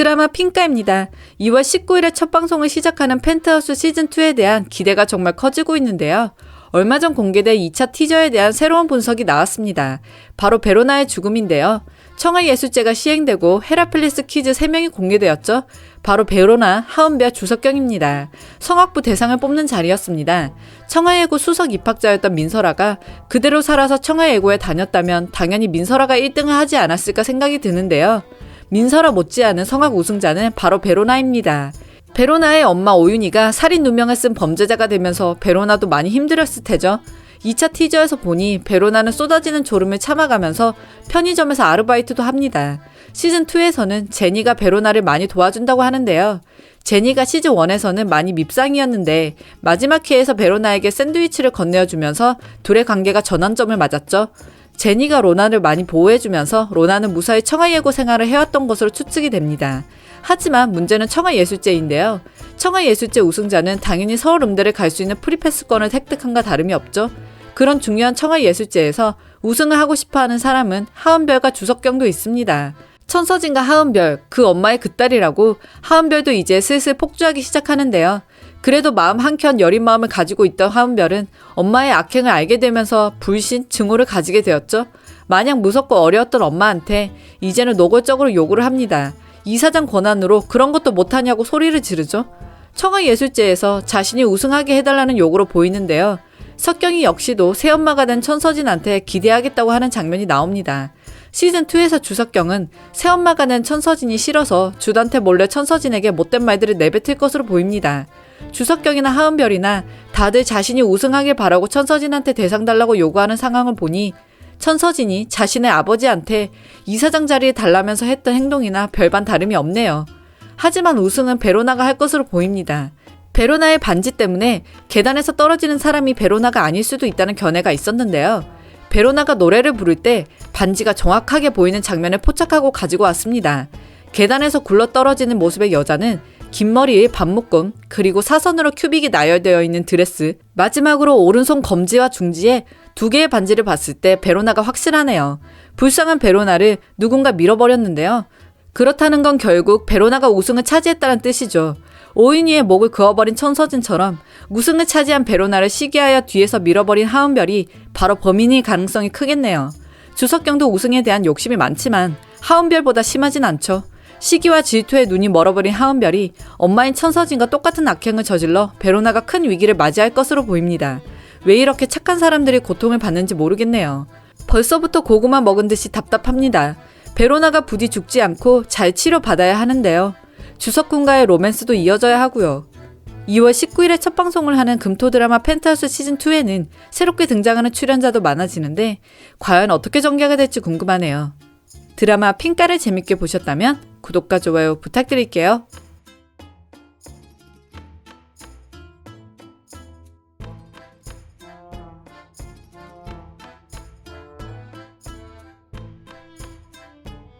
드라마 핑가입니다. 2월 19일에 첫 방송을 시작하는 펜트하우스 시즌2에 대한 기대가 정말 커지고 있는데요. 얼마 전 공개된 2차 티저에 대한 새로운 분석이 나왔습니다. 바로 베로나의 죽음인데요. 청하예술제가 시행되고 헤라플리스 퀴즈 3명이 공개되었죠. 바로 베로나, 하은별, 주석경입니다. 성악부 대상을 뽑는 자리였습니다. 청하예고 수석 입학자였던 민설아가 그대로 살아서 청하예고에 다녔다면 당연히 민설아가 1등을 하지 않았을까 생각이 드는데요. 민설아 못지않은 성악 우승자는 바로 베로나입니다. 베로나의 엄마 오윤희가 살인 누명을 쓴 범죄자가 되면서 베로나도 많이 힘들었을 테죠. 2차 티저에서 보니 베로나는 쏟아지는 졸음을 참아가면서 편의점에서 아르바이트도 합니다. 시즌2에서는 제니가 베로나를 많이 도와준다고 하는데요. 제니가 시즌1에서는 많이 밉상이었는데 마지막 회에서 베로나에게 샌드위치를 건네어주면서 둘의 관계가 전환점을 맞았죠. 제니가 로나를 많이 보호해주면서 로나는 무사히 청하예고 생활을 해왔던 것으로 추측이 됩니다. 하지만 문제는 청하예술제인데요. 청하예술제 우승자는 당연히 서울 음대를 갈 수 있는 프리패스권을 획득한과 다름이 없죠. 그런 중요한 청하예술제에서 우승을 하고 싶어하는 사람은 하은별과 주석경도 있습니다. 천서진과 하은별, 그 엄마의 그 딸이라고 하은별도 이제 슬슬 폭주하기 시작하는데요. 그래도 마음 한켠 여린 마음을 가지고 있던 하은별은 엄마의 악행을 알게 되면서 불신, 증오를 가지게 되었죠. 마냥 무섭고 어려웠던 엄마한테 이제는 노골적으로 요구를 합니다. 이사장 권한으로 그런 것도 못하냐고 소리를 지르죠. 청하예술제에서 자신이 우승하게 해달라는 요구로 보이는데요. 석경이 역시도 새엄마가 된 천서진한테 기대하겠다고 하는 장면이 나옵니다. 시즌2에서 주석경은 새엄마가 된 천서진이 싫어서 주단테 몰래 천서진에게 못된 말들을 내뱉을 것으로 보입니다. 주석경이나 하은별이나 다들 자신이 우승하길 바라고 천서진한테 대상 달라고 요구하는 상황을 보니 천서진이 자신의 아버지한테 이사장 자리에 달라면서 했던 행동이나 별반 다름이 없네요. 하지만 우승은 베로나가 할 것으로 보입니다. 베로나의 반지 때문에 계단에서 떨어지는 사람이 베로나가 아닐 수도 있다는 견해가 있었는데요. 베로나가 노래를 부를 때 반지가 정확하게 보이는 장면을 포착하고 가지고 왔습니다. 계단에서 굴러 떨어지는 모습의 여자는 긴 머리에 반묶음, 그리고 사선으로 큐빅이 나열되어 있는 드레스, 마지막으로 오른손 검지와 중지에 두 개의 반지를 봤을 때 베로나가 확실하네요. 불쌍한 베로나를 누군가 밀어버렸는데요. 그렇다는 건 결국 베로나가 우승을 차지했다는 뜻이죠. 오인이의 목을 그어버린 천서진처럼 우승을 차지한 베로나를 시기하여 뒤에서 밀어버린 하은별이 바로 범인일 가능성이 크겠네요. 주석경도 우승에 대한 욕심이 많지만 하은별보다 심하진 않죠. 시기와 질투에 눈이 멀어버린 하은별이 엄마인 천서진과 똑같은 악행을 저질러 베로나가 큰 위기를 맞이할 것으로 보입니다. 왜 이렇게 착한 사람들이 고통을 받는지 모르겠네요. 벌써부터 고구마 먹은 듯이 답답합니다. 베로나가 부디 죽지 않고 잘 치료받아야 하는데요. 주석군과의 로맨스도 이어져야 하고요. 2월 19일에 첫 방송을 하는 금토 드라마 펜트하우스 시즌2에는 새롭게 등장하는 출연자도 많아지는데 과연 어떻게 전개가 될지 궁금하네요. 드라마 핑가를 재밌게 보셨다면 구독과 좋아요 부탁드릴게요.